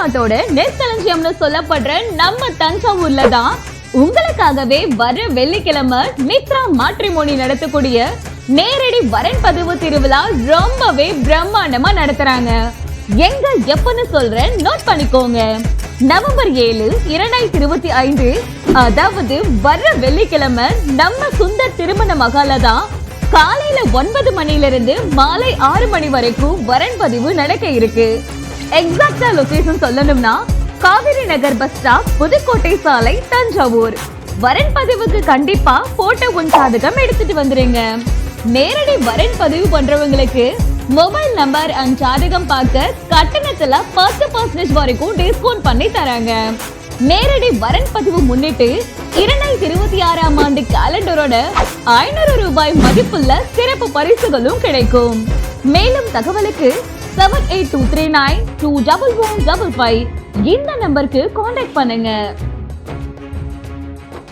தமிழ்நாட்டோட நெற்களஞ்சியம்னு சொல்லப்படுற நம்ம தஞ்சாவூர்ல தான் உங்களுக்காகவே வர வெள்ளிக்கிழமை மித்ரா மாட்ரிமோனி நடத்தக்கூடிய நேரடி வரன் பதிவு திருவிழா ரொம்பவே பிரம்மாண்டமா நடத்துறாங்க. எங்க எப்பன்னு சொல்றேன் நோட் பண்ணிக்கோங்க. நவம்பர் ஏழு இரண்டாயிரத்தி இருபத்தி ஐந்து அதாவது வர வெள்ளிக்கிழமை நம்ம சுந்தர் திருமண மகால தான் காலையில ஒன்பது மணில இருந்து மாலை ஆறு மணி வரைக்கும் வரன் பதிவு நடக்க இருக்கு. எக்ஸாக்டா லொகேஷன் சொல்லணும்னா காவிரி நகர் பஸ் ஸ்டாப் புதுக்கோட்டை சாலை தஞ்சாவூர். வரன் பதிவுக்கு கண்டிப்பா போட்டோ உன் சாதகம் எடுத்துட்டு வந்துருங்க. நேரடி வரன் பதிவு பண்றவங்களுக்கு மொபைல் நம்பர் அண்ட் ஜாதகம் பார்க்க கட்டணத்துல பத்து பர்சன்டேஜ் வரைக்கும் டிஸ்கவுண்ட் பண்ணி தராங்க. நேரடி வரன் பதிவு முன்னிட்டு இரண்டாயிரத்தி இருபத்தி ஆறாம் ஆண்டு கேலண்டரோட ஐநூறு ரூபாய் மதிப்புள்ள சிறப்பு பரிசுகளும் கிடைக்கும். மேலும் தகவலுக்கு seven eight two three nine two double one double five இந்த நம்பருக்கு காண்டாக்ட் பண்ணுங்க.